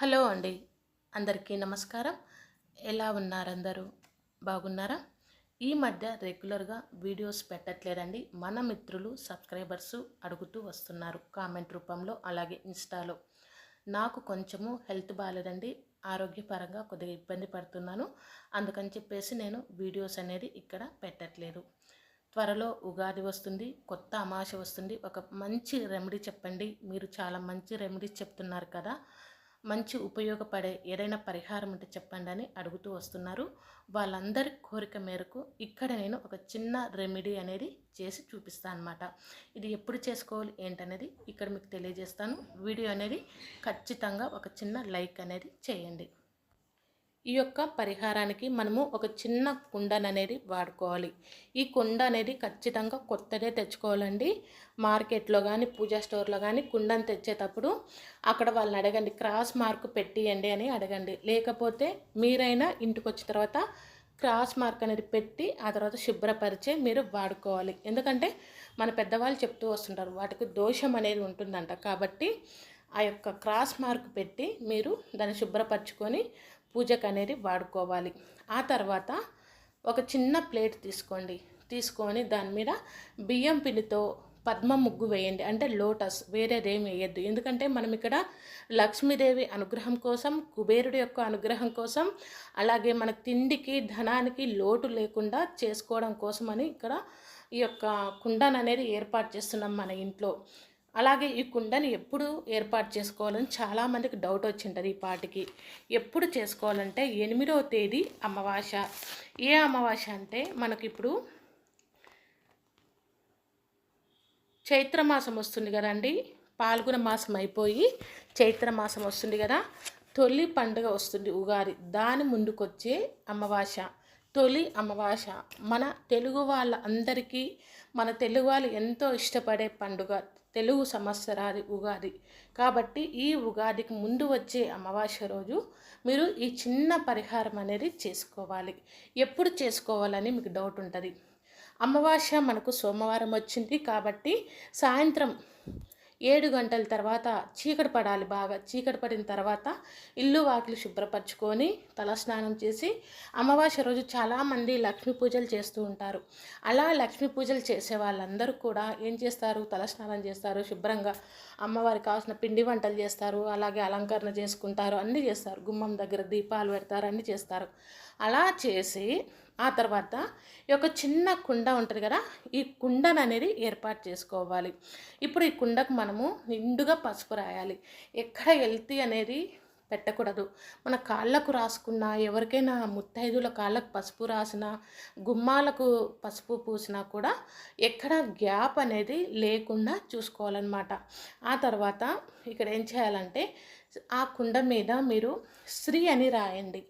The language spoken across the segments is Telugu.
హలో అండి. అందరికీ నమస్కారం. ఎలా ఉన్నారు అందరూ బాగున్నారా? ఈ మధ్య రెగ్యులర్గా వీడియోస్ పెట్టట్లేదండి. మన మిత్రులు సబ్స్క్రైబర్స్ అడుగుతూ వస్తున్నారు కామెంట్ రూపంలో అలాగే ఇన్స్టాలో. నాకు కొంచెము హెల్త్ బాగాలేదండి ఆరోగ్యపరంగా కొద్దిగా ఇబ్బంది పడుతున్నాను. అందుకని చెప్పేసి నేను వీడియోస్ అనేది ఇక్కడ పెట్టట్లేదు. త్వరలో ఉగాది వస్తుంది కొత్త అమాష వస్తుంది. ఒక మంచి రెమెడీ చెప్పండి. మీరు చాలా మంచి రెమెడీస్ చెప్తున్నారు కదా. మంచి ఉపయోగపడే ఏదైనా పరిహారం ఉంటే చెప్పండి అని అడుగుతూ వస్తున్నారు. వాళ్ళందరి కోరిక మేరకు ఇక్కడ నేను ఒక చిన్న రెమెడీ అనేది చేసి చూపిస్తాను అనమాట ఇది ఎప్పుడు చేసుకోవాలి ఏంటనేది ఇక్కడ మీకు తెలియజేస్తాను. వీడియో అనేది ఖచ్చితంగా ఒక చిన్న లైక్ అనేది చేయండి. ఈ యొక్క పరిహారానికి మనము ఒక చిన్న కుండను అనేది వాడుకోవాలి. ఈ కుండ అనేది ఖచ్చితంగా కొత్తదే తెచ్చుకోవాలండి. మార్కెట్లో కానీ పూజా స్టోర్లో కానీ కుండను తెచ్చేటప్పుడు అక్కడ వాళ్ళని అడగండి. క్రాస్ మార్క్ పెట్టియండి అని అడగండి. లేకపోతే మీరైనా ఇంటికి వచ్చిన తర్వాత క్రాస్ మార్క్ అనేది పెట్టి ఆ తర్వాత శుభ్రపరిచే మీరు వాడుకోవాలి. ఎందుకంటే మన పెద్దవాళ్ళు చెప్తూ వస్తుంటారు వాటికి దోషం అనేది ఉంటుందంట. కాబట్టి ఆ యొక్క క్రాస్ మార్క్ పెట్టి మీరు దాన్ని శుభ్రపరచుకొని పూజకు అనేది వాడుకోవాలి. ఆ తర్వాత ఒక చిన్న ప్లేట్ తీసుకోండి. తీసుకొని దాని మీద బియ్యం పిండితో పద్మ ముగ్గు వేయండి. అంటే లోటస్ వేరేదేం వేయద్దు. ఎందుకంటే మనం ఇక్కడ లక్ష్మీదేవి అనుగ్రహం కోసం కుబేరుడి యొక్క అనుగ్రహం కోసం అలాగే మన తిండికి ధనానికి లోటు లేకుండా చేసుకోవడం కోసమని ఇక్కడ ఈ యొక్క కుండను అనేది ఏర్పాటు చేస్తున్నాం మన ఇంట్లో. అలాగే ఈ కుండని ఎప్పుడు ఏర్పాటు చేసుకోవాలని చాలామందికి డౌట్ వచ్చింటుంది ఈ పాటికి. ఎప్పుడు చేసుకోవాలంటే ఎనిమిదవ తేదీ అమావాస ఏ అమావాస అంటే మనకిప్పుడు చైత్రమాసం వస్తుంది కదండి. పాల్గొన మాసం అయిపోయి చైత్రమాసం వస్తుంది కదా. తొలి పండుగ వస్తుంది ఉగాది. దాని ముందుకొచ్చే అమావాస తొలి అమావాస మన తెలుగు వాళ్ళ అందరికీ మన తెలుగు వాళ్ళు ఎంతో ఇష్టపడే పండుగ. తెలుగు సంవత్సరాది ఉగాది. కాబట్టి ఈ ఉగాదికి ముందు వచ్చే అమావాస్య రోజు మీరు ఈ చిన్న పరిహారం అనేది చేసుకోవాలి. ఎప్పుడు చేసుకోవాలని మీకు డౌట్ ఉంటుంది. అమావాస్య మనకు సోమవారం వచ్చింది కాబట్టి సాయంత్రం ఏడు గంటల తర్వాత చీకటి పడాలి బాగా. చీకటి పడిన తర్వాత ఇల్లు వాకిలు శుభ్రపరచుకొని తలస్నానం చేసి అమావాస్య రోజు చాలామంది లక్ష్మీ పూజలు చేస్తూ ఉంటారు. అలా లక్ష్మీ పూజలు చేసే వాళ్ళందరూ కూడా ఏం చేస్తారు? తలస్నానం చేస్తారు శుభ్రంగా అమ్మవారికి కావాల్సిన పిండి వంటలు చేస్తారు అలాగే అలంకరణ చేసుకుంటారు అన్నీ చేస్తారు. గుమ్మం దగ్గర దీపాలు పెడతారు అన్నీ చేస్తారు. అలా చేసి ఆ తర్వాత ఈ యొక్క చిన్న కుండ ఉంటుంది కదా ఈ కుండను అనేది ఏర్పాటు చేసుకోవాలి. ఇప్పుడు ఈ కుండకు మనము నిండుగా పసుపు రాయాలి. ఎక్కడ వెళ్తీ అనేది పెట్టకూడదు. మన కాళ్ళకు రాసుకున్న ఎవరికైనా ముత్తైదుల కాళ్ళకు పసుపు రాసిన గుమ్మాలకు పసుపు పూసినా కూడా ఎక్కడ గ్యాప్ అనేది లేకుండా చూసుకోవాలన్నమాట. ఆ తర్వాత ఇక్కడ ఏం చేయాలంటే ఆ కుండ మీద మీరు శ్రీ అని రాయండి.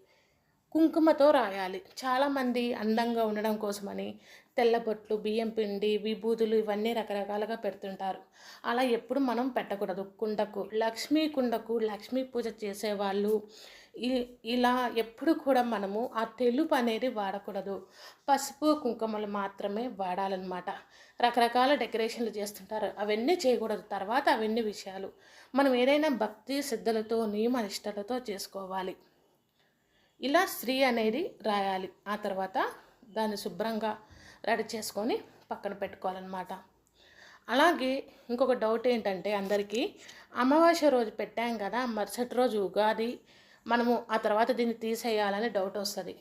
కుంకుమతో రాయాలి. చాలామంది అందంగా ఉండడం కోసమని తెల్లబొట్లు బియ్యం పిండి విభూతులు ఇవన్నీ రకరకాలుగా పెడుతుంటారు. అలా ఎప్పుడు మనం పెట్టకూడదు. కుండకు లక్ష్మీ కుండకు లక్ష్మీ పూజ చేసేవాళ్ళు ఇలా ఎప్పుడు కూడా మనము ఆ తెలుపు అనేది వాడకూడదు. పసుపు కుంకుమలు మాత్రమే వాడాలన్నమాట. రకరకాల డెకరేషన్లు చేస్తుంటారు. అవన్నీ చేయకూడదు. తర్వాత అవన్నీ విషయాలు. మనం ఏదైనా భక్తి శ్రద్ధలతో నియమ నిష్టలతో చేసుకోవాలి. ఇలా స్త్రీ అనేది రాయాలి. ఆ తర్వాత దాన్ని శుభ్రంగా రెడీ చేసుకొని పక్కన పెట్టుకోవాలన్నమాట. అలాగే ఇంకొక డౌట్ ఏంటంటే అందరికీ అమావాస్య రోజు పెట్టాం కదా మరుసటి రోజు ఉగాది మనము ఆ తర్వాత దీన్ని తీసేయాలని డౌట్ వస్తుంది.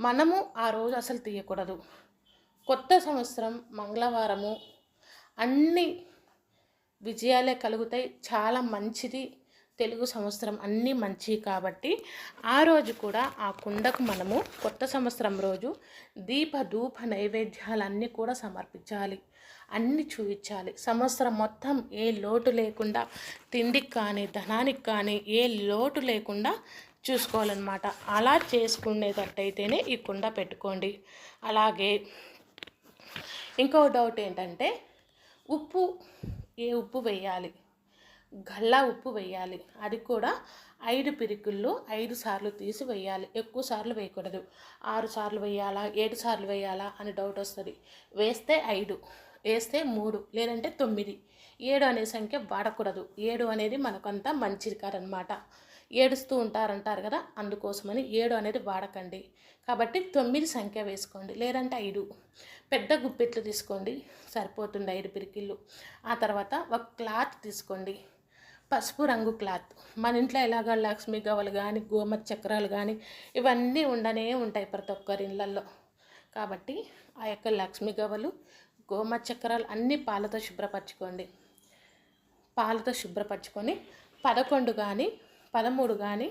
మనము ఆ రోజు అసలు తీయకూడదు. కొత్త సంవత్సరం మంగళవారము అన్ని విజయాలే కలుగుతాయి. చాలా మంచిది తెలుగు సంవత్సరం అన్నీ మంచి కాబట్టి ఆ రోజు కూడా ఆ కుండకు మనము కొత్త సంవత్సరం రోజు దీప ధూప నైవేద్యాలన్నీ కూడా సమర్పించాలి. అన్ని చూపించాలి. సంవత్సరం మొత్తం ఏ లోటు లేకుండా తిండికి కానీ ధనానికి కానీ ఏ లోటు లేకుండా చూసుకోవాలన్నమాట. అలా చేసుకునేటట్టయితేనే ఈ కుండ పెట్టుకోండి. అలాగే ఇంకో డౌట్ ఏంటంటే ఉప్పు ఏ ఉప్పు వేయాలి? గల్లా ఉప్పు వేయాలి. అది కూడా ఐదు పిరికిళ్ళు ఐదు సార్లు తీసి వేయాలి. ఎక్కువ సార్లు వేయకూడదు. ఆరు సార్లు వేయాలా? ఏడు సార్లు వేయాలా? అని డౌట్ వస్తుంది. వేస్తే ఐదు వేస్తే మూడు లేదంటే తొమ్మిది. ఏడు అనే సంఖ్య వాడకూడదు. ఏడు అనేది మనకంతా మంచిది కాదనమాట ఏడుస్తూ ఉంటారంటారు కదా అందుకోసమని ఏడు అనేది వాడకండి. కాబట్టి తొమ్మిది సంఖ్య వేసుకోండి. లేదంటే ఐదు. పెద్ద గుప్పెట్లు తీసుకోండి. సరిపోతుంది ఐదు పిరికిళ్ళు. ఆ తర్వాత ఒక క్లాత్ తీసుకోండి. పసుపు రంగు క్లాత్. మన ఇంట్లో ఎలాగ లక్ష్మీ గవ్వలు కానీ గోమతి చక్రాలు కానీ ఇవన్నీ ఉండనే ఉంటాయి ప్రతి ఒక్కరి ఇళ్ళల్లో. కాబట్టి ఆ యొక్క లక్ష్మీ గవ్వలు గోమతి చక్రాలు అన్నీ పాలతో శుభ్రపరచుకోండి. పాలతో శుభ్రపరచుకొని పదకొండు కానీ పదమూడు కానీ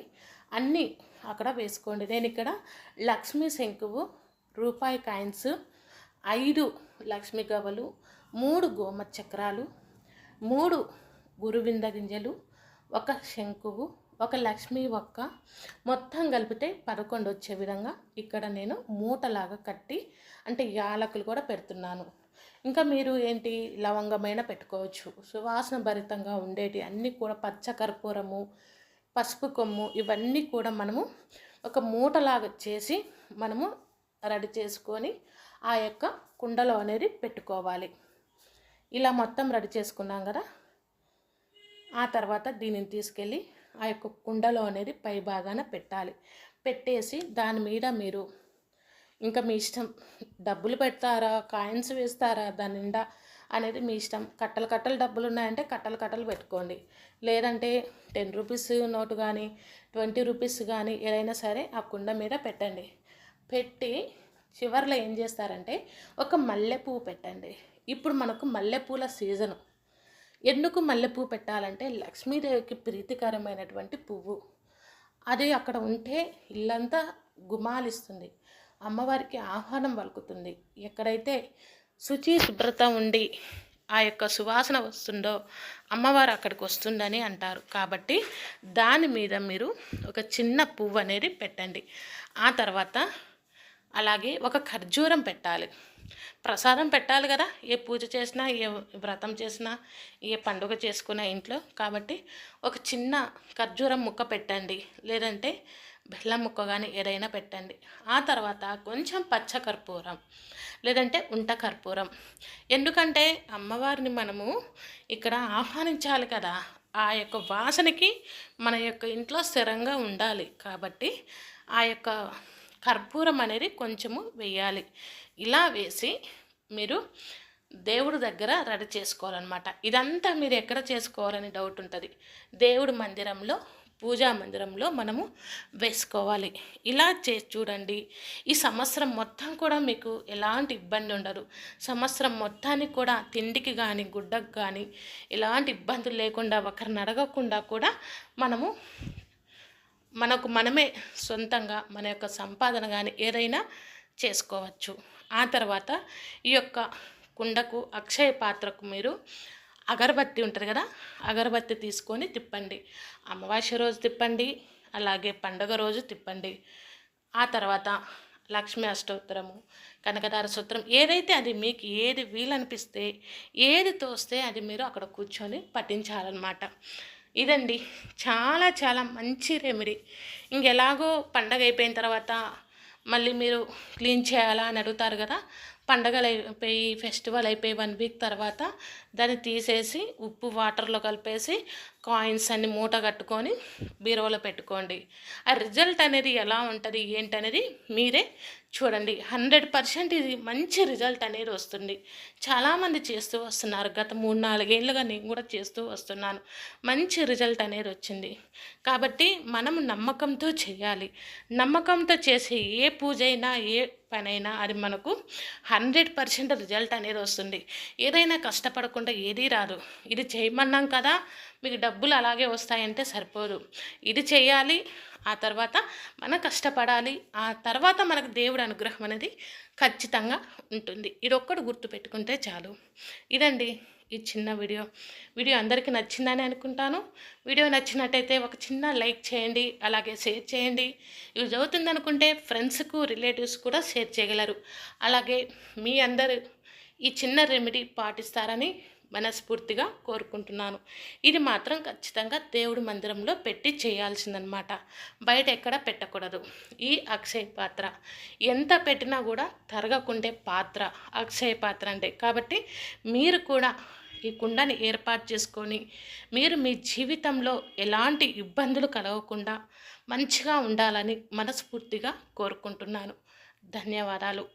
అన్నీ అక్కడ వేసుకోండి. నేను ఇక్కడ లక్ష్మీ శంకువు రూపాయి కాయిన్స్ ఐదు లక్ష్మీ గవ్వలు మూడు గోమతి చక్రాలు మూడు గురువింద గింజలు ఒక శంకువు ఒక లక్ష్మీ ఒక్క మొత్తం కలిపితే పదకొండు వచ్చే విధంగా ఇక్కడ నేను మూటలాగా కట్టి అంటే యాలకులు కూడా పెడుతున్నాను. ఇంకా మీరు ఏంటి లవంగమైన పెట్టుకోవచ్చు. సువాసన భరితంగా ఉండేటి అన్నీ కూడా పచ్చకర్పూరము పసుపు కొమ్ము ఇవన్నీ కూడా మనము ఒక మూటలాగా చేసి మనము రెడీ చేసుకొని ఆ యొక్క కుండలో అనేది పెట్టుకోవాలి. ఇలా మొత్తం రెడీ చేసుకున్నాం కదా? ఆ తర్వాత దీనిని తీసుకెళ్ళి ఆ యొక్క కుండలో అనేది పై భాగాన పెట్టాలి. పెట్టేసి దాని మీద మీరు ఇంకా మీ ఇష్టం డబ్బులు పెడతారా కాయిన్స్ వేస్తారా దాని నిండా అనేది మీ ఇష్టం. కట్టలు కట్టలు డబ్బులు ఉన్నాయంటే కట్టలు కట్టలు పెట్టుకోండి. లేదంటే టెన్ రూపీస్ నోటు కానీ ట్వంటీ రూపీస్ కానీ ఏదైనా సరే ఆ కుండ మీద పెట్టండి. పెట్టి చివరిలో ఏం చేస్తారంటే ఒక మల్లెపూ పెట్టండి. ఇప్పుడు మనకు మల్లెపూల సీజను. ఎందుకు మల్లెపూ పెట్టాలంటే లక్ష్మీదేవికి ప్రీతికరమైనటువంటి పువ్వు. అది అక్కడ ఉంటే ఇల్లంతా గుమాలిస్తుంది. అమ్మవారికి ఆహ్వానం పలుకుతుంది ఎక్కడైతే శుచి శుభ్రత ఉండి ఆ యొక్క సువాసన వస్తుందో అమ్మవారు అక్కడికి వస్తుందని అంటారు. కాబట్టి దాని మీద మీరు ఒక చిన్న పువ్వు అనేది పెట్టండి. ఆ తర్వాత అలాగే ఒక ఖర్జూరం పెట్టాలి. ప్రసాదం పెట్టాలి కదా. ఏ పూజ చేసినా ఏ వ్రతం చేసినా ఏ పండుగ చేసుకున్నా ఇంట్లో. కాబట్టి ఒక చిన్న ఖర్జూరం ముక్క పెట్టండి. లేదంటే బెల్లం ముక్క కానీ ఏదైనా పెట్టండి. ఆ తర్వాత కొంచెం పచ్చ కర్పూరం లేదంటే ఉంట కర్పూరం. ఎందుకంటే అమ్మవారిని మనము ఇక్కడ ఆహ్వానించాలి కదా. ఆ యొక్క వాసనకి మన యొక్క ఇంట్లో స్థిరంగా ఉండాలి. కాబట్టి ఆ యొక్క కర్పూరం అనేది కొంచెము వేయాలి. ఇలా వేసి మీరు దేవుడి దగ్గర రెడీ చేసుకోవాలన్నమాట. ఇదంతా మీరు ఎక్కడ చేసుకోవాలని డౌట్ ఉంటుంది. దేవుడి మందిరంలో పూజా మందిరంలో మనము వేసుకోవాలి. ఇలా చేసి చూడండి. ఈ సంవత్సరం మొత్తం కూడా మీకు ఎలాంటి ఇబ్బంది ఉండదు. సంవత్సరం మొత్తానికి కూడా తిండికి కానీ గుడ్డకు కానీ ఎలాంటి ఇబ్బందులు లేకుండా ఒకరిని అడగకుండా కూడా మనము మనకు మనమే సొంతంగా మన యొక్క సంపాదన కానీ ఏదైనా చేసుకోవచ్చు. ఆ తర్వాత ఈ యొక్క కుండకు అక్షయ పాత్రకు మీరు అగరబత్తి ఉంటుంది కదా అగరబత్తి తీసుకొని తిప్పండి. అమావాస్య రోజు తిప్పండి అలాగే పండగ రోజు తిప్పండి. ఆ తర్వాత లక్ష్మీ అష్టోత్తరము కనకదార సూత్రం ఏదైతే అది మీకు ఏది వీలనిపిస్తే ఏది తోస్తే అది మీరు అక్కడ కూర్చొని పఠించాలన్నమాట. ఇదండి. చాలా చాలా మంచి రెమెడీ ఇంకెలాగో పండగ అయిపోయిన తర్వాత మళ్ళీ మీరు క్లీన్ చేయాలా అని అడుగుతారు కదా. పండగలు అయిపోయి ఫెస్టివల్ అయిపోయి వన్ వీక్ తర్వాత దాన్ని తీసేసి ఉప్పు వాటర్లో కలిపేసి కాయిన్స్ అన్ని మూట కట్టుకొని బీరువాలో పెట్టుకోండి. ఆ రిజల్ట్ అనేది ఎలా ఉంటుంది ఏంటనేది మీరే చూడండి. హండ్రెడ్ పర్సెంట్ ఇది మంచి రిజల్ట్ అనేది వస్తుంది. చాలామంది చేస్తూ వస్తున్నారు. గత మూడు నాలుగేళ్ళుగా నేను కూడా చేస్తూ వస్తున్నాను. మంచి రిజల్ట్ అనేది వచ్చింది. కాబట్టి మనం నమ్మకంతో చేయాలి. నమ్మకంతో చేసే ఏ పూజ అయినా ఏ పనైనా అది మనకు హండ్రెడ్ పర్సెంట్ రిజల్ట్ అనేది వస్తుంది. ఏదైనా కష్టపడకుండా ఏదీ రాదు. ఇది చేయమన్నాం కదా మీకు డబ్బులు అలాగే వస్తాయంటే సరిపోదు. ఇది చేయాలి ఆ తర్వాత మనం కష్టపడాలి ఆ తర్వాత మనకు దేవుడు అనుగ్రహం అనేది ఖచ్చితంగా ఉంటుంది. ఇది ఒక్కటి గుర్తుపెట్టుకుంటే చాలు. ఇదండి. ఈ చిన్న వీడియో. వీడియో అందరికీ నచ్చిందని అనుకుంటాను. వీడియో నచ్చినట్టయితే ఒక చిన్న లైక్ చేయండి అలాగే షేర్ చేయండి. యూజ్ అవుతుంది అనుకుంటే ఫ్రెండ్స్కు రిలేటివ్స్ కూడా షేర్ చేయగలరు. అలాగే మీ అందరు ఈ చిన్న రెమెడీ పాటిస్తారని మనస్ఫూర్తిగా కోరుకుంటున్నాను. ఇది మాత్రం ఖచ్చితంగా దేవుడి మందిరంలో పెట్టి చేయాల్సిందనమాట బయట ఎక్కడ పెట్టకూడదు. ఈ అక్షయ పాత్ర. ఎంత పెట్టినా కూడా తరగకుండే పాత్ర. అక్షయ పాత్ర అంటే. కాబట్టి మీరు కూడా ఈ కుండని ఏర్పాటు చేసుకొని మీరు మీ జీవితంలో ఎలాంటి ఇబ్బందులు కలగకుండా మంచిగా ఉండాలని మనస్ఫూర్తిగా కోరుకుంటున్నాను. ధన్యవాదాలు.